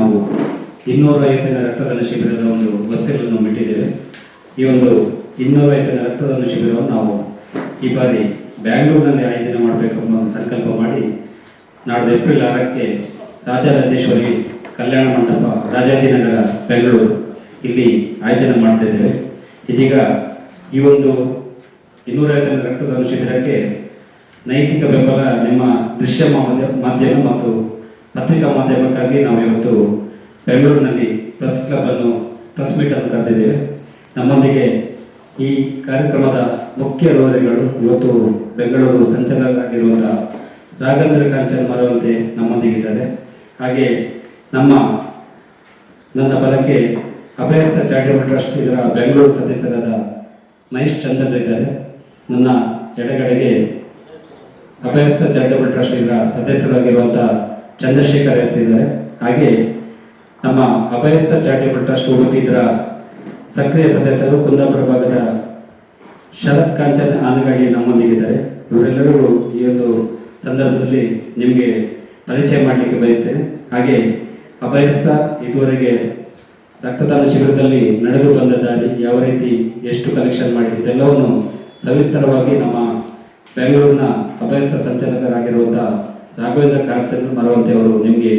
ನಾವು ಇನ್ನೂರ ಐವತ್ತನೇ ರಕ್ತದಾನ ಶಿಬಿರದ ಒಂದು ವಸ್ತುಗಳನ್ನು ಬಿಟ್ಟಿದ್ದೇವೆ. ಈ ಒಂದು ಇನ್ನೂರ ಐವತ್ತನೇ ರಕ್ತದಾನ ಶಿಬಿರವನ್ನು ನಾವು ಈ ಬಾರಿ ಬ್ಯಾಂಗ್ಳೂರಿನಲ್ಲಿ ಆಯೋಜನೆ ಮಾಡಬೇಕೆಂಬ ಒಂದು ಸಂಕಲ್ಪ ಮಾಡಿ, ನಾಡಿದ ಏಪ್ರಿಲ್ ಆರಕ್ಕೆ ರಾಜರಾಜೇಶ್ವರಿ ಕಲ್ಯಾಣ ಮಂಟಪ ರಾಜಾಜಿನಗರ, ಬೆಂಗಳೂರು ಇಲ್ಲಿ ಆಯೋಜನೆ ಮಾಡ್ತಾ ಇದೀಗ ಈ ಒಂದು ಇನ್ನೂರೈವತ್ತನೇ ರಕ್ತದಾನ ಶಿಬಿರಕ್ಕೆ ನೈತಿಕ ಬೆಂಬಲ ನಿಮ್ಮ ದೃಶ್ಯ ಮಾಧ್ಯ- ಮಾಧ್ಯಮ ಮತ್ತು ಪತ್ರಿಕಾ ಮಾಧ್ಯಮಕ್ಕಾಗಿ ನಾವು ಇವತ್ತು ಬೆಂಗಳೂರಿನಲ್ಲಿ ಪ್ರೆಸ್ ಕ್ಲಬ್ ಅನ್ನು, ಪ್ರೆಸ್ ಅನ್ನು ಕರೆದಿದ್ದೇವೆ. ನಮ್ಮೊಂದಿಗೆ ಈ ಕಾರ್ಯಕ್ರಮದ ಮುಖ್ಯ ರೋರಿಗಳು ಇವತ್ತು ಬೆಂಗಳೂರು ಸಂಚಾಲಕರಾಗಿರುವಂತಹ ರಾಘವೇಂದ್ರ ಕಾಂಚನ್ ಮರವಂತೆ ನಮ್ಮೊಂದಿಗಿದ್ದಾರೆ ಹಾಗೆ ನಮ್ಮ, ನನ್ನ ಬಲಕ್ಕೆ ಅಭಯಸ್ಥ ಚಾರಿಟಬಲ್ ಟ್ರಸ್ಟ್ ಇದರ ಬೆಂಗಳೂರು ಸದಸ್ಯರಾದ ಮಹೇಶ್ ಚಂದ್ರ ಇದ್ದಾರೆ. ನನ್ನ ಎಡಗಡೆಗೆ ಅಭಯಸ್ಥ ಚಾರಿಟಬಲ್ ಟ್ರಸ್ಟ್ ಇದರ ಸದಸ್ಯರಾಗಿರುವಂತಹ ಚಂದ್ರಶೇಖರ್ ಎಸ್ ಇದ್ದಾರೆ. ಹಾಗೆ ನಮ್ಮ ಅಭಯಸ್ಥ ಚಾರಿಟಬಲ್ ಟ್ರಸ್ಟ್ ಇದರ ಸಕ್ರಿಯ ಸದಸ್ಯರು ಕುಂದಾಪುರ ಭಾಗದ ಶರತ್ ಕಾಂಚನ್ ಆನಗಾಡಿ ನಮ್ಮೊಂದಿಗಿದ್ದಾರೆ. ಇವರೆಲ್ಲರೂ ಈ ಒಂದು ಸಂದರ್ಭದಲ್ಲಿ ನಿಮಗೆ ಪರಿಚಯ ಮಾಡಲಿಕ್ಕೆ ಬಯಸ್ತೇನೆ. ಹಾಗೆ ಅಭಯಸ್ಥ ಇದುವರೆಗೆ ರಕ್ತದಾನ ಶಿಬಿರದಲ್ಲಿ ನಡೆದು ಬಂದ ದಾರಿ, ಯಾವ ರೀತಿ ಎಷ್ಟು ಕಲೆಕ್ಷನ್ ಮಾಡಿ ಇದೆಲ್ಲವನ್ನು ಸವಿಸ್ತರವಾಗಿ ನಮ್ಮ ಬೆಂಗಳೂರಿನ ಅಭಯಸ್ಥ ಸಂಚಾಲಕರಾಗಿರುವಂತಹ ರಾಘವೇಂದ್ರ ಕಾರಚಂದ್ರ ಮರವಂತೆ ಅವರು ನಿಮಗೆ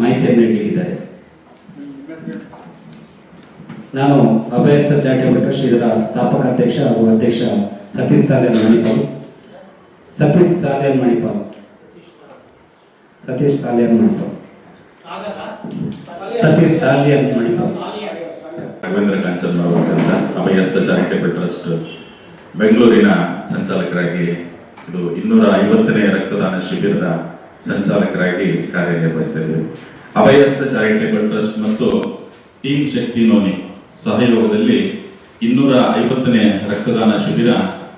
ಮಾಹಿತಿಯನ್ನು ನೀಡಲಿಕ್ಕಿದ್ದಾರೆ. ನಾನು ಅಭಯಸ್ಥ ಚಾಟಿ ಟ್ರಸ್ಟ್ ಇದರ ಸ್ಥಾಪಕ ಅಧ್ಯಕ್ಷ ಹಾಗೂ ಅಧ್ಯಕ್ಷ ಸತೀಶ್ ಸಾಲೇನ್ ಮಣಿಪಾಲ್. ಸತೀಶ್ ಸಾಲೇನ್ ಮಣಿಪಾಲ್. ಸತೀಶ್ ಸಾಲೆನ್ ಮಣಿಪಾಲ್. ಸತೀಶ್ ಸಾಲಿಯನ್ ಮಣಿಪಾಲ್. ರಾಘವೇಂದ್ರ ಕಾಂಚನ್ ಅವರ ಅಭಯಸ್ಥ ಚಾರಿಟೇಬಲ್ ಟ್ರಸ್ಟ್ ಬೆಂಗಳೂರಿನ ಸಂಚಾಲಕರಾಗಿ ಇದು ಇನ್ನೂರ ಐವತ್ತನೇ ರಕ್ತದಾನ ಶಿಬಿರದ ಸಂಚಾಲಕರಾಗಿ ಕಾರ್ಯನಿರ್ವಹಿಸ್ತಾ ಇದ್ದೇವೆ ಅಭಯಸ್ಥ ಚಾರಿಟೇಬಲ್ ಟ್ರಸ್ಟ್ ಮತ್ತು ಟೀಮ್ ಶಕ್ತಿ ನೋನಿ ಸಹಯೋಗದಲ್ಲಿ ಇನ್ನೂರ ಐವತ್ತನೇ ರಕ್ತದಾನ ಶಿಬಿರ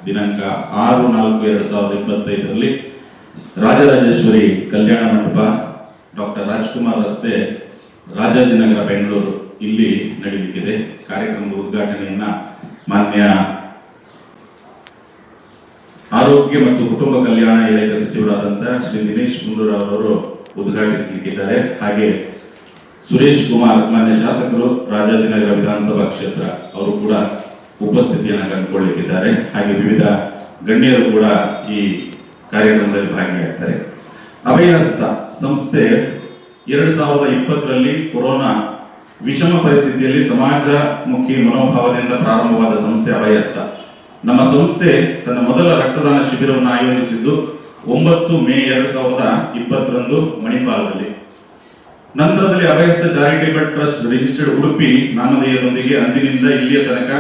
ದಿನಾಂಕ ಆರು ನಾಲ್ಕು ಎರಡು ಸಾವಿರದ ಇಪ್ಪತ್ತೈದರಲ್ಲಿ ರಾಜರಾಜೇಶ್ವರಿ ಕಲ್ಯಾಣ ಮಂಟಪ, ಡಾಕ್ಟರ್ ರಾಜ್ಕುಮಾರ್ ರಸ್ತೆ, ರಾಜಾಜಿನಗರ ಬೆಂಗಳೂರು ಇಲ್ಲಿ ನಡೀಲಿಕ್ಕಿದೆ. ಕಾರ್ಯಕ್ರಮದ ಉದ್ಘಾಟನೆಯನ್ನ ಮಾನ್ಯ ಆರೋಗ್ಯ ಮತ್ತು ಕುಟುಂಬ ಕಲ್ಯಾಣ ಇಲಾಖೆ ಸಚಿವರಾದಂತಹ ಶ್ರೀ ದಿನೇಶ್ ಗುಂಡೂರಾವ್ ಅವರು ಉದ್ಘಾಟಿಸಲಿಕ್ಕಿದ್ದಾರೆ. ಹಾಗೆ ಸುರೇಶ್ ಕುಮಾರ್, ಮಾನ್ಯ ಶಾಸಕರು, ರಾಜಾಜಿನಗರ ವಿಧಾನಸಭಾ ಕ್ಷೇತ್ರ ಅವರು ಕೂಡ ಉಪಸ್ಥಿತಿಯನ್ನು ಕಂಡುಕೊಳ್ಳಲಿಕ್ಕಿದ್ದಾರೆ ಹಾಗೆ ವಿವಿಧ ಗಣ್ಯರು ಕೂಡ ಈ ಕಾರ್ಯಕ್ರಮದಲ್ಲಿ ಭಾಗಿಯಾಗ್ತಾರೆ. ಅಭಯಹಸ್ತ ಸಂಸ್ಥೆ ಎರಡು ಸಾವಿರದ ಇಪ್ಪತ್ತರಲ್ಲಿ ಕೊರೋನಾ ವಿಷಮ ಪರಿಸ್ಥಿತಿಯಲ್ಲಿ ಸಮಾಜಮುಖಿ ಮನೋಭಾವದಿಂದ ಪ್ರಾರಂಭವಾದ ಸಂಸ್ಥೆ ಅಭಯಹಸ್ತ ನಮ್ಮ ಸಂಸ್ಥೆ ತನ್ನ ಮೊದಲ ರಕ್ತದಾನ ಶಿಬಿರವನ್ನು ಆಯೋಜಿಸಿದ್ದು ಒಂಬತ್ತು ಮೇ ಎರಡು ಸಾವಿರದ ಇಪ್ಪತ್ತರಂದು ಮಣಿಪಾಲದಲ್ಲಿ. ನಂತರದಲ್ಲಿ Abhayastha charitable trust registered Udupi ನಾಮಧೇಯದೊಂದಿಗೆ ಅಂದಿನಿಂದ ಇಲ್ಲಿಯ ತನಕ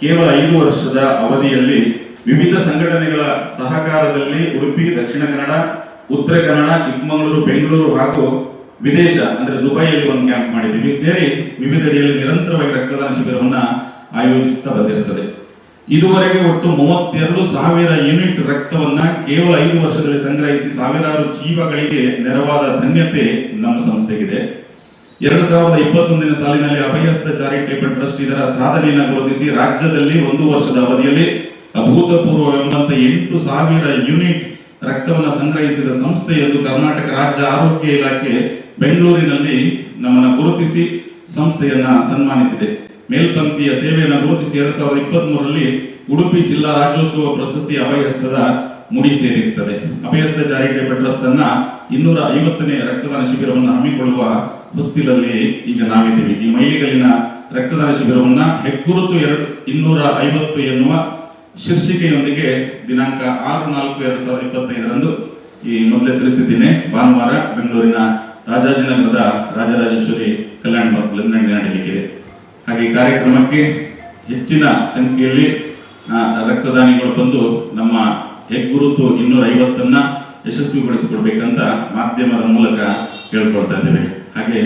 ಕೇವಲ ಐದು ವರ್ಷದ ಅವಧಿಯಲ್ಲಿ ವಿವಿಧ ಸಂಘಟನೆಗಳ ಸಹಕಾರದಲ್ಲಿ ಉಡುಪಿ, ದಕ್ಷಿಣ ಕನ್ನಡ, ಉತ್ತರ ಕನ್ನಡ, ಚಿಕ್ಕಮಗಳೂರು, ಬೆಂಗಳೂರು ಹಾಗೂ ವಿದೇಶ, ಅಂದ್ರೆ ದುಬೈಯಲ್ಲಿ ಒಂದು ಕ್ಯಾಂಪ್ ಮಾಡಿದ್ದೀವಿ. ಸೇರಿ ವಿವಿಧೆಡೆಯಲ್ಲಿ ನಿರಂತರವಾಗಿ ರಕ್ತದಾನ ಶಿಬಿರವನ್ನ ಆಯೋಜಿಸುತ್ತಾ ಬಂದಿರುತ್ತದೆ. ಇದುವರೆಗೆ ಒಟ್ಟು ಮೂವತ್ತೆರಡು ಸಾವಿರ ಯೂನಿಟ್ ರಕ್ತವನ್ನ ಕೇವಲ ಐದು ವರ್ಷದಲ್ಲಿ ಸಂಗ್ರಹಿಸಿ ಸಾವಿರಾರು ಜೀವಗಳಿಗೆ ನೆರವಾದ ಧನ್ಯತೆ ನಮ್ಮ ಸಂಸ್ಥೆಗಿದೆ. ಎರಡು ಸಾವಿರದ ಇಪ್ಪತ್ತೊಂದನೇ ಸಾಲಿನಲ್ಲಿ ಅಭಯಸ್ಥ ಚಾರಿಟೇಬಲ್ ಟ್ರಸ್ಟ್ ಇದರ ಸಾಧನೆಯನ್ನು ಗುರುತಿಸಿ ರಾಜ್ಯದಲ್ಲಿ ಒಂದು ವರ್ಷದ ಅವಧಿಯಲ್ಲಿ ಅಭೂತಪೂರ್ವವೆಂಬಂತೆ ಎಂಟು ಸಾವಿರ ಯೂನಿಟ್ ರಕ್ತವನ್ನು ಸಂಗ್ರಹಿಸಿದ ಸಂಸ್ಥೆ ಎಂದು ಕರ್ನಾಟಕ ರಾಜ್ಯ ಆರೋಗ್ಯ ಇಲಾಖೆ ಬೆಂಗಳೂರಿನಲ್ಲಿ ನಮ್ಮನ್ನು ಗುರುತಿಸಿ ಸಂಸ್ಥೆಯನ್ನ ಸನ್ಮಾನಿಸಿದೆ. ಮೇಲ್ಪಂಕ್ತಿಯ ಸೇವೆಯನ್ನು ಗುರುತಿಸಿ ಎರಡ್ ಸಾವಿರದ ಇಪ್ಪತ್ತ್ ಮೂರರಲ್ಲಿ ಉಡುಪಿ ಜಿಲ್ಲಾ ರಾಜ್ಯೋತ್ಸವ ಪ್ರಶಸ್ತಿ ಅಭಯಹಸ್ತದ ಮುಡಿ ಸೇರಿರುತ್ತದೆ. ಅಭಯಸ್ಥ ಚಾರಿಟೇಬಲ್ ಟ್ರಸ್ಟ್ ಅನ್ನ ಇನ್ನೂರ ಐವತ್ತನೇ ರಕ್ತದಾನ ಶಿಬಿರವನ್ನು ಹಮ್ಮಿಕೊಳ್ಳುವ ಹೊಸ್ತಿಲಲ್ಲಿ ಈಗ ನಾವಿದ್ದೀವಿ. ಈ ಮೈಲಿಗಲ್ಲಿನ ರಕ್ತದಾನ ಶಿಬಿರವನ್ನ ಹೆಗ್ಗುರುತು ಎರಡು, ಇನ್ನೂರ ಐವತ್ತು ಎನ್ನುವ ಶೀರ್ಷಿಕೆಯೊಂದಿಗೆ ದಿನಾಂಕ ಆರು ನಾಲ್ಕು ಎರಡು ಸಾವಿರದ ಇಪ್ಪತ್ತೈದರಂದು ಈ ಮೊದಲೇ ತಿಳಿಸಿದ್ದೇನೆ. ಭಾನುವಾರ ಬೆಂಗಳೂರಿನ ರಾಜಾಜಿನಗರದ ರಾಜರಾಜೇಶ್ವರಿ ಕಲ್ಯಾಣ ಮಂಟಪದಲ್ಲಿ ನಡೆಯಲಿಕ್ಕಿದೆ ಹಾಗೆ ಕಾರ್ಯಕ್ರಮಕ್ಕೆ ಹೆಚ್ಚಿನ ಸಂಖ್ಯೆಯಲ್ಲಿ ರಕ್ತದಾನಿಗಳು ಬಂದು ನಮ್ಮ ಹೆಗ್ಗುರುತು ಇನ್ನೂರ ಐವತ್ತನ್ನ ಯಶಸ್ವಿಗೊಳಿಸಿಕೊಡ್ಬೇಕಂತ ಮಾಧ್ಯಮದ ಮೂಲಕ ಕೇಳ್ಕೊಳ್ತಾ ಇದ್ದೇವೆ. ಹಾಗೆ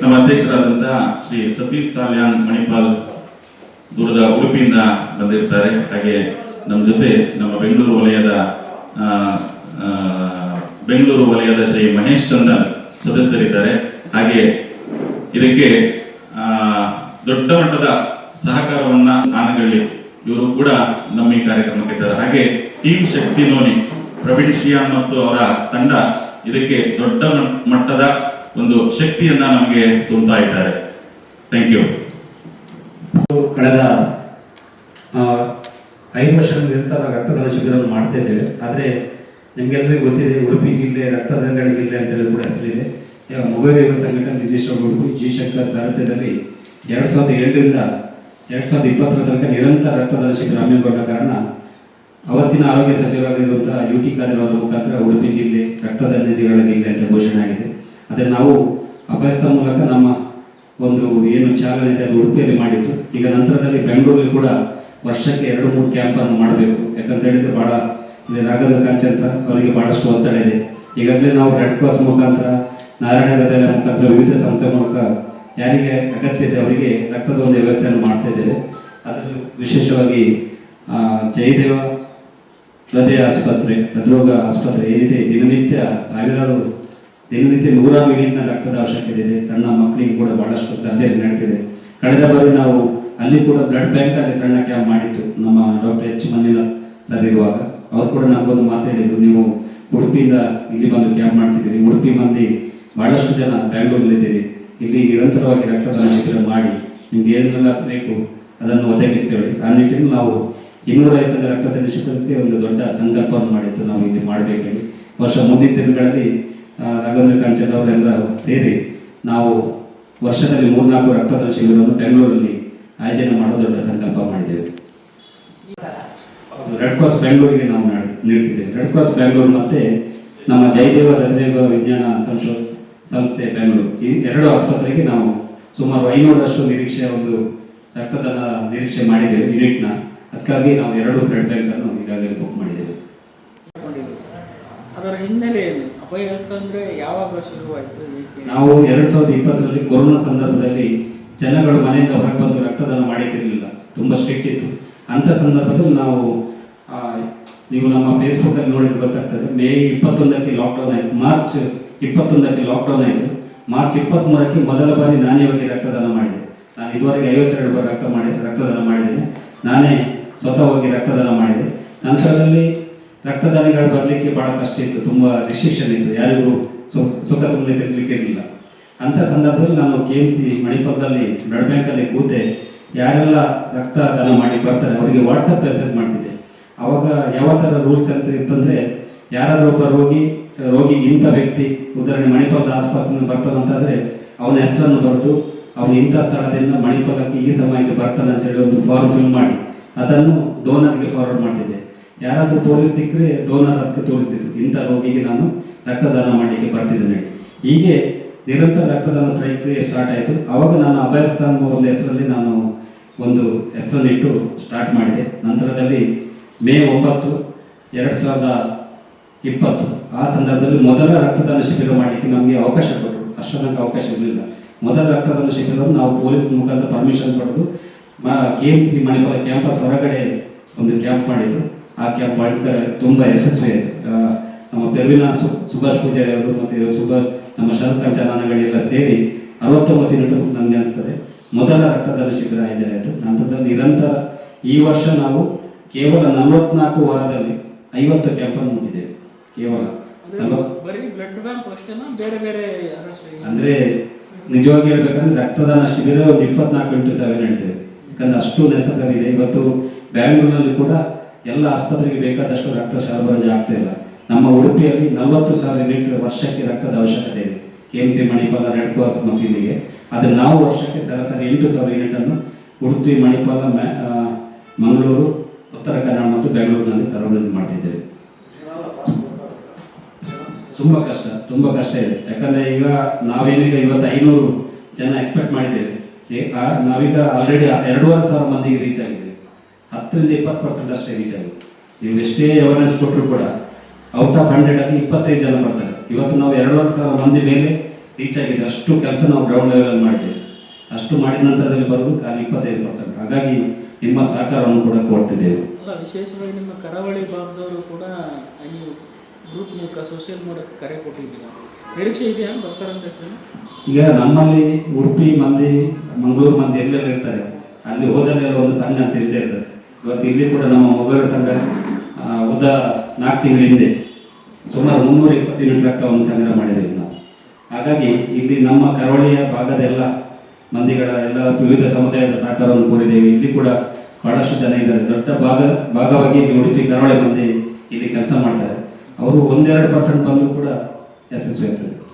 ನಮ್ಮ ಅಧ್ಯಕ್ಷರಾದಂತಹ ಶ್ರೀ ಸತೀಶ್ ಸಾಲ್ಯಾನ್ ಮಣಿಪಾಲ್ ದೂರದ ಉಡುಪಿಯಿಂದ ಬಂದಿರ್ತಾರೆ. ಹಾಗೆ ನಮ್ಮ ಜೊತೆ ನಮ್ಮ ಬೆಂಗಳೂರು ವಲಯದ ಬೆಂಗಳೂರು ವಲಯದ ಶ್ರೀ ಮಹೇಶ್ ಚಂದನ್ ಸದಸ್ಯರಿದ್ದಾರೆ. ಹಾಗೆ ಇದಕ್ಕೆ ದೊಡ್ಡ ಮಟ್ಟದ ಸಹಕಾರವನ್ನ ಆನಗಳ್ಳಿ ಇವರು ಕೂಡ ನಮ್ಮ ಈ ಕಾರ್ಯಕ್ರಮಕ್ಕೆ ಇದ್ದಾರೆ. ಹಾಗೆ ಟೀಮ್ ಶಕ್ತಿ ನೋನಿ ಪ್ರವೀಣ್ ಶಿಯಾನ್ ಮತ್ತು ಅವರ ತಂಡ ಇದಕ್ಕೆ ದೊಡ್ಡ ಮಟ್ಟದ ಒಂದು ಶಕ್ತಿಯನ್ನ ನಮಗೆ ತುಂಬುತ್ತಾ ಇದ್ದಾರೆ. ಥ್ಯಾಂಕ್ ಯು ಕಳೆದ ಐದು ವರ್ಷದ ನಿರಂತರ ರಕ್ತದಾನ ಶಿಬಿರವನ್ನು ಮಾಡ್ತಾ ಇದ್ದೇವೆ. ಆದರೆ ನಿಮಗೆಲ್ಲರಿಗೂ ಗೊತ್ತಿದೆ, ಉಡುಪಿ ಜಿಲ್ಲೆ ರಕ್ತದಂಗಡಿ ಜಿಲ್ಲೆ ಅಂತೇಳಿ ಕೂಡ ಹೆಸರಿದೆ ಮೊಗೇರಿಯ ಸಂಘಟನೆ ರಿಜಿಸ್ಟರ್ ಉಡುಪಿ ಜಿ ಶಂಕರ್ ಸಾಹಿತ್ಯದಲ್ಲಿ ಎರಡು ಸಾವಿರದ ಏಳರಿಂದ ಎರಡು ಸಾವಿರದ ಇಪ್ಪತ್ತರ ತನಕ ನಿರಂತರ ರಕ್ತದಾನ ಶಿಬಿರ ಹಮ್ಮಿಕೊಂಡ ಕಾರಣ ಅವತ್ತಿನ ಆರೋಗ್ಯ ಸಚಿವರಾಗಿರುವಂತಹ ಯು ಟಿ ಖಾದರ್ ಮುಖಾಂತರ ಉಡುಪಿ ಜಿಲ್ಲೆ ರಕ್ತದಾನಿಗಳ ಜಿಲ್ಲೆ ಅಂತ ಘೋಷಣೆ ಆಗಿದೆ. ಅದನ್ನು ನಾವು ಅಭ್ಯಾಸದ ಮೂಲಕ ನಮ್ಮ ಒಂದು ಏನು ಚಾಲನೆ ಇದೆ, ಅದು ಉಡುಪಿಯಲ್ಲಿ ಮಾಡಿತ್ತು ಈಗ ನಂತರದಲ್ಲಿ ಬೆಂಗಳೂರಲ್ಲಿ ಕೂಡ ವರ್ಷಕ್ಕೆ ಎರಡು ಮೂರು ಕ್ಯಾಂಪನ್ನು ಮಾಡಬೇಕು. ಯಾಕಂತ ಹೇಳಿದ್ರೆ ಬಹಳ ಇಲ್ಲಿ ರಾಘವೇಂದ್ರ ಕಾಂಚನ್ ಸರ್ ಅವರಿಗೆ ಬಹಳಷ್ಟು ಒತ್ತಡ ಇದೆ. ಈಗಾಗಲೇ ನಾವು ರೆಡ್ ಕ್ರಾಸ್ ಮುಖಾಂತರ, ನಾರಾಯಣ ಹೃದಯ ಮುಖಾಂತರ ವಿವಿಧ ಸಂಸ್ಥೆ ಮೂಲಕ ಯಾರಿಗೆ ಅಗತ್ಯ ಇದೆ ಅವರಿಗೆ ರಕ್ತದ ಒಂದು ವ್ಯವಸ್ಥೆಯನ್ನು ಮಾಡ್ತಾ ಇದ್ದೇವೆ. ಅದರಲ್ಲೂ ವಿಶೇಷವಾಗಿ ಜಯದೇವ ಹೃದಯ ಆಸ್ಪತ್ರೆ, ಹೃದ್ರೋಗ ಆಸ್ಪತ್ರೆ ಏನಿದೆ, ದಿನನಿತ್ಯ ಸಾವಿರಾರು, ದಿನನಿತ್ಯ ನೂರಾರು ಮಿಲಿಯನ್ನ ರಕ್ತದ ಅವಶ್ಯಕತೆ ಇದೆ. ಸಣ್ಣ ಮಕ್ಕಳಿಗೆ ಕೂಡ ಬಹಳಷ್ಟು ಸರ್ಜರಿ ನಡೀತಿದೆ. ಕಳೆದ ಬಾರಿ ನಾವು ಅಲ್ಲಿ ಕೂಡ ಬ್ಲಡ್ ಬ್ಯಾಂಕ್ ಅಲ್ಲಿ ಸಣ್ಣ ಕ್ಯಾಂಪ್ ಮಾಡಿತ್ತು ನಮ್ಮ ಡಾಕ್ಟರ್ ಎಚ್ ಮಂಜುನಾಥ್ ಸರ್ ಇರುವಾಗ. ಅವ್ರು ಕೂಡ ನಮಗೊಂದು ಮಾತಾಡಿದ್ರು, ನೀವು ಉಡುಪಿಯಿಂದ ಇಲ್ಲಿ ಬಂದು ಕ್ಯಾಂಪ್ ಮಾಡ್ತಿದ್ದೀರಿ, ಉಡುಪಿ ಮಂದಿ ಬಹಳಷ್ಟು ಜನ ಬೆಂಗಳೂರಲ್ಲಿದ್ದೀರಿ ಇಲ್ಲಿ ನಿರಂತರವಾಗಿ ರಕ್ತದಾನ ಶಿಬಿರ ಮಾಡಿ ನಿಮ್ಗೆ ಏನೆಲ್ಲ ಬೇಕು ಅದನ್ನು ಒದಗಿಸ್ತೇವೆ. ಆ ನಿಟ್ಟಿನಲ್ಲಿ ನಾವು ಇನ್ನೂರೈವತ್ತನೇ ರಕ್ತದಾನ ಶಿಬಿರಕ್ಕೆ ಒಂದು ದೊಡ್ಡ ಸಂಕಲ್ಪವನ್ನು ಮಾಡಿತ್ತು ನಾವು ಇಲ್ಲಿ ಮಾಡಬೇಕೇಳಿ ವರ್ಷ ಮುಂದಿನ ದಿನಗಳಲ್ಲಿ ರಾಘವೇಂದ್ರ ಕಾಂಚನ್ ಅವರೆಲ್ಲ ಸೇರಿ ನಾವು ವರ್ಷದಲ್ಲಿ ಮೂರ್ನಾಲ್ಕು ರಕ್ತದಾನ ಶಿಬಿರವನ್ನು ಬೆಂಗಳೂರಲ್ಲಿ ಆಯೋಜನೆ ಮಾಡೋ ದೊಡ್ಡ ಸಂಕಲ್ಪ ಮಾಡಿದ್ದೇವೆ. ರೆಡ್ ಕ್ರಾಸ್ ಬೆಂಗಳೂರಿಗೆ ನಾವು ನಾಡ್- ನೀಡ್ತಿದ್ದೇವೆ. ರೆಡ್ ಕ್ರಾಸ್ ಬೆಂಗಳೂರು ಮತ್ತೆ ನಮ್ಮ ಜಯದೇವ ಹೃದಯ ವಿಜ್ಞಾನ ಸಂಶೋಧ ಸಂಸ್ಥೆ ಬೆಂಗಳೂರು ಈ ಎರಡು ಆಸ್ಪತ್ರೆಗೆ ನಾವು ಸುಮಾರು ಐನೂರಷ್ಟು ನಿರೀಕ್ಷೆ ಒಂದು ರಕ್ತದಾನ ನಿರೀಕ್ಷೆ ಮಾಡಿದ್ದೇವೆ ಯೂನಿಟ್ನ ಅದಕ್ಕಾಗಿ ನಾವು ಎರಡು ಬ್ಲಡ್ ಬ್ಯಾಂಕ್ ಅನ್ನು ಈಗಾಗಲೇ ಬುಕ್ ಮಾಡಿದ್ದೇವೆ. ಅದರ ಹಿನ್ನೆಲೆಯಲ್ಲಿ ಏನು? ಅಂದರೆ ಯಾವಾಗ ಶುರುವಾಯಿತು ನಾವು ಎರಡು ಸಾವಿರದ ಇಪ್ಪತ್ತರಲ್ಲಿ ಕೊರೋನಾ ಸಂದರ್ಭದಲ್ಲಿ ಜನಗಳು ಮನೆಯಿಂದ ಹೊರಗೆ ಬಂದು ರಕ್ತದಾನ ಮಾಡಿದ್ದಿರಲಿಲ್ಲ. ತುಂಬಾ ಸ್ಟ್ರಿಕ್ಟ್ ಇತ್ತು. ಅಂತ ಸಂದರ್ಭದಲ್ಲಿ ನಾವು ನೀವು ನಮ್ಮ ಫೇಸ್ಬುಕ್ ಅಲ್ಲಿ ನೋಡಿದ್ರೆ ಗೊತ್ತಾಗ್ತದೆ. ಮೇ ಇಪ್ಪತ್ತೊಂದಕ್ಕೆ ಲಾಕ್ಡೌನ್ ಆಯಿತು. ಮಾರ್ಚ್ ಇಪ್ಪತ್ತೊಂದಕ್ಕೆ ಲಾಕ್ಡೌನ್ ಆಯಿತು. ಮಾರ್ಚ್ ಇಪ್ಪತ್ತ್ಮೂರಕ್ಕೆ ಮೊದಲ ಬಾರಿ ನಾನೇ ಹೋಗಿ ರಕ್ತದಾನ ಮಾಡಿದೆ. ನಾನು ಇದುವರೆಗೆ ಐವತ್ತೆರಡು ಬಾರಿ ರಕ್ತ ಮಾಡಿ, ರಕ್ತದಾನ ಮಾಡಿದ್ದೇನೆ. ನಾನೇ ಸ್ವತಃ ಹೋಗಿ ರಕ್ತದಾನ ಮಾಡಿದೆ. ನಂತರದಲ್ಲಿ ರಕ್ತದಾನಿಗಳು ಬರಲಿಕ್ಕೆ ಬಹಳ ಕಷ್ಟ ಇತ್ತು. ತುಂಬ ರಿಸ್ಟ್ರಿಕ್ಷನ್ ಇತ್ತು. ಯಾರಿಗೂ ಸುಖ ಸುಮ್ಮನೆ ತಿರ್ಲಿಕ್ಕೆ ಇರಲಿಲ್ಲ. ಅಂಥ ಸಂದರ್ಭದಲ್ಲಿ ನಾನು ಕೆ ಎಂ ಸಿ ಮಣಿಪುರದಲ್ಲಿ ಬ್ಲಡ್ ಬ್ಯಾಂಕಲ್ಲಿ ಕೂತೆ ಯಾರೆಲ್ಲ ರಕ್ತದಾನ ಮಾಡಿ ಬರ್ತಾರೆ, ಅವರಿಗೆ ವಾಟ್ಸಪ್ ಮೆಸೇಜ್ ಮಾಡ್ತಿದ್ದೆ. ಅವಾಗ ಯಾವ ಥರ ರೂಲ್ಸ್ ಅಂತ ಇತ್ತಂದರೆ, ಯಾರಾದರೂ ಒಬ್ಬ ರೋಗಿ ರೋಗಿ ಇಂಥ ವ್ಯಕ್ತಿ, ಉದಾಹರಣೆ ಮಣಿಪಾಲದ ಆಸ್ಪತ್ರೆಗೆ ಬರ್ತಾನಂತಾದ್ರೆ ಅವನ ಹೆಸರನ್ನು ಬರೆದು, ಅವನು ಇಂಥ ಸ್ಥಳದಿಂದ ಮಣಿಪಾಲಕ್ಕೆ ಈ ಸಮಯಕ್ಕೆ ಬರ್ತಾನೆ ಅಂತೇಳಿ ಒಂದು ಫಾರ್ಮ್ ಫಿಲ್ ಮಾಡಿ, ಅದನ್ನು ಡೋನರ್ಗೆ ಫಾರ್ವರ್ಡ್ ಮಾಡ್ತಿದ್ದೆ. ಯಾರಾದರೂ ಪೊಲೀಸ್ ಸಿಕ್ಕರೆ ಡೋನರ್ ಅದಕ್ಕೆ ತೋರಿಸಿದ್ರು ಇಂಥ ರೋಗಿಗೆ ನಾನು ರಕ್ತದಾನ ಮಾಡಲಿಕ್ಕೆ ಬರ್ತಿದ್ದೇನೆ ಹೀಗೆ ನಿರಂತರ ರಕ್ತದಾನ ಪ್ರಕ್ರಿಯೆ ಸ್ಟಾರ್ಟ್ ಆಯಿತು. ಆವಾಗ ನಾನು ಅಭಯಸ್ಥಾನ ಒಂದು ಹೆಸರಲ್ಲಿ ನಾನು ಒಂದು ಹೆಸರನ್ನಿಟ್ಟು ಸ್ಟಾರ್ಟ್ ಮಾಡಿದೆ. ನಂತರದಲ್ಲಿ ಮೇ ಒಂಬತ್ತು, ಎರಡು ಸಾವಿರದ ಇಪ್ಪತ್ತು. ಆ ಸಂದರ್ಭದಲ್ಲಿ ಮೊದಲ ರಕ್ತದಾನ ಶಿಬಿರ ಮಾಡಲಿಕ್ಕೆ ನಮಗೆ ಅವಕಾಶ ಕೊಟ್ಟರು. ಅಷ್ಟರಂಗ ಅವಕಾಶ ಇರಲಿಲ್ಲ. ಮೊದಲ ರಕ್ತದಾನ ಶಿಬಿರವನ್ನು ನಾವು ಪೊಲೀಸ್ ಮುಖಾಂತರ ಪರ್ಮಿಷನ್ ಪಡೆದು K M C Manipal campus ಹೊರಗಡೆ ಒಂದು ಕ್ಯಾಂಪ್ ಮಾಡಿದ್ರು. ಆ ಕ್ಯಾಂಪ್ ಮಾಡಿದ್ರೆ ತುಂಬ ಯಶಸ್ವಿ ಆಯಿತು. ನಮ್ಮ ತೆರವಿನ ಸು, ಸುಭಾಷ್ ಪೂಜಾರಿ ಅವರು ಮತ್ತು ಸುಭಾ, ನಮ್ಮ ಶರತ್ ಕಂಚನಾನಗಳೆಲ್ಲ ಸೇರಿ ಅರವತ್ತೊಂಬತ್ತು ದಿನಗಳು ನನಗೆ ಅನಿಸ್ತದೆ. ಮೊದಲ ರಕ್ತದಾನ ಶಿಬಿರ ಆಯೋಜನೆ ಆಯಿತು. ನಂತರದಲ್ಲಿ ನಿರಂತರ ಈ ವರ್ಷ ನಾವು ಕೇವಲ ನಲವತ್ನಾಲ್ಕು ವಾರದಲ್ಲಿ ಐವತ್ತು ಕ್ಯಾಂಪನ್ನು ಮುಟ್ಟಿದ್ದೇವೆ ಕೇವಲ ಬೇರೆ ಬೇರೆ ಅಂದ್ರೆ ನಿಜವಾಗಿ ಹೇಳ್ಬೇಕಂದ್ರೆ ರಕ್ತದಾನ ಶಿಬಿರ ಒಂದು ಇಪ್ಪತ್ನಾಲ್ಕು ಇಂಟು ಸೆವೆನ್ ಹೇಳ್ತೇವೆ ಯಾಕಂದ್ರೆ ಅಷ್ಟು ನೆಸಸರಿ ಇದೆ. ಇವತ್ತು ಬ್ಯಾಂಗ್ಳೂರಿನಲ್ಲಿ ಕೂಡ ಎಲ್ಲ ಆಸ್ಪತ್ರೆಗೆ ಬೇಕಾದಷ್ಟು ರಕ್ತ ಸರಬರಾಜು ಆಗ್ತಾ ಇಲ್ಲ. ನಮ್ಮ ಉಡುಪಿಯಲ್ಲಿ ನಲವತ್ತು ಸಾವಿರ ಲೀಟರ್ ವರ್ಷಕ್ಕೆ ರಕ್ತದ ಅವಶ್ಯಕತೆ ಇದೆ. K M C Manipal red cross ಮಕ್ಕಳಿಗೆ ಆದರೆ ನಾವು ವರ್ಷಕ್ಕೆ ಸರಾಸರಿ ಎಂಟು ಸಾವಿರ ಯೂನಿಟನ್ನು ಉಡುಪಿ ಮಣಿಪಾಲ ಮಂಗಳೂರು ಉತ್ತರ ಕನ್ನಡ ಮತ್ತು ಬೆಂಗಳೂರಿನಲ್ಲಿ ಸರಬರಾಜು ಮಾಡ್ತಿದ್ದೇವೆ. ತುಂಬಾ ಕಷ್ಟ ತುಂಬಾ ಕಷ್ಟ ಇದೆ. ಯಾಕಂದ್ರೆ ಈಗ ನಾವೇನೀಗ ಇವತ್ತು ಐನೂರು ಜನ ಎಕ್ಸ್ಪೆಕ್ಟ್ ಮಾಡಿದ್ದೇವೆ. ನಾವೀಗ ಆಲ್ರೆಡಿ ಎರಡೂವರೆ ಸಾವಿರ ಮಂದಿಗೆ ರೀಚ್ ಆಗಿದೆ ಹತ್ತರಿಂದ ಇಪ್ಪತ್ತು ಪರ್ಸೆಂಟ್ ಅಷ್ಟೇ ರೀಚ್ ಆಗಿದೆ. ನೀವು ಎಷ್ಟೇ ಅವೇರ್ನೆಸ್ ಕೊಟ್ಟರು ಕೂಡ ಔಟ್ ಆಫ್ ಹಂಡ್ರೆಡ್ ಅಲ್ಲಿ ಇಪ್ಪತ್ತೈದು ಜನ ಬರ್ತಾರೆ. ಇವತ್ತು ನಾವು ಎರಡೂವರೆ ಸಾವಿರ ಮಂದಿ ಮೇಲೆ ರೀಚ್ ಆಗಿದೆ ಅಷ್ಟು ಕೆಲಸ ನಾವು ಗ್ರೌಂಡ್ ಲೆವೆಲ್ ಮಾಡಿದ್ದೇವೆ. ಅಷ್ಟು ಮಾಡಿದ ನಂತರದಲ್ಲಿ ಬರೋದು ಖಾಲಿ ಇಪ್ಪತ್ತೈದು ಪರ್ಸೆಂಟ್ ಹಾಗಾಗಿ ನಿಮ್ಮ ಸಹಕಾರವನ್ನು ಕೂಡ ಕೊಡ್ತಿದ್ದೇವೆ ಅಲ್ಲ ವಿಶೇಷವಾಗಿ ನಿಮ್ಮ ಕರಾವಳಿ ಭಾಗದವರು ಕೂಡ ಈ ಗ್ರೂಪ್ ಮೂಲಕ ಸೋಷಿಯಲ್ ಮೂಲಕ ಕರೆ ಕೊಟ್ಟಿದ್ದೀರಾ? ನಿರೀಕ್ಷೆ ಇದೆಯಾ ಬರ್ತಾರಂತ ಈಗ ನಮ್ಮಲ್ಲಿ ಉಡುಪಿ ಮಂದಿ ಮಂಗಳೂರು ಮಂದಿ ಎಲ್ಲೆಲ್ಲ ಇರ್ತಾರೆ. ಅಲ್ಲಿ ಹೋದಲ್ಲೆಲ್ಲ ಒಂದು ಸಂಘ ಅಂತ ಇದ್ದೇ ಇರ್ತದೆ. ಇವತ್ತು ಇಲ್ಲಿ ಕೂಡ ನಮ್ಮ ಮೊಗರ ಸಂಘ ಉದ ಉದ್ದ ನಾಲ್ಕು ತಿಂಗಳ ಹಿಂದೆ ಸುಮಾರು ಮುನ್ನೂರ ಇಪ್ಪತ್ತು ಯೂನಿಟ್ ರಕ್ತವನ್ನು ಸಂಗ್ರಹ ಮಾಡಿದ್ದೀವಿ ನಾವು. ಹಾಗಾಗಿ ಇಲ್ಲಿ ನಮ್ಮ ಕರಾವಳಿಯ ಭಾಗದ ಎಲ್ಲ ಮಂದಿಗಳ ಎಲ್ಲ ವಿವಿಧ ಸಮುದಾಯದ ಸಹಕಾರವನ್ನು ಕೋರಿದ್ದೇವೆ. ಇಲ್ಲಿ ಕೂಡ ಬಹಳಷ್ಟು ಜನ ಇದ್ದಾರೆ. ದೊಡ್ಡ ಭಾಗ, ಭಾಗವಾಗಿ ಉಡುಪಿ, ಕರಾವಳಿ ಮಂದಿ ಇಲ್ಲಿ ಕೆಲಸ ಮಾಡ್ತಾರೆ. ಅವರು ಒಂದೆರಡು ಪರ್ಸೆಂಟ್ ಬಂದರೂ ಕೂಡ ಯಶಸ್ವಿ ಆಗ್ತದೆ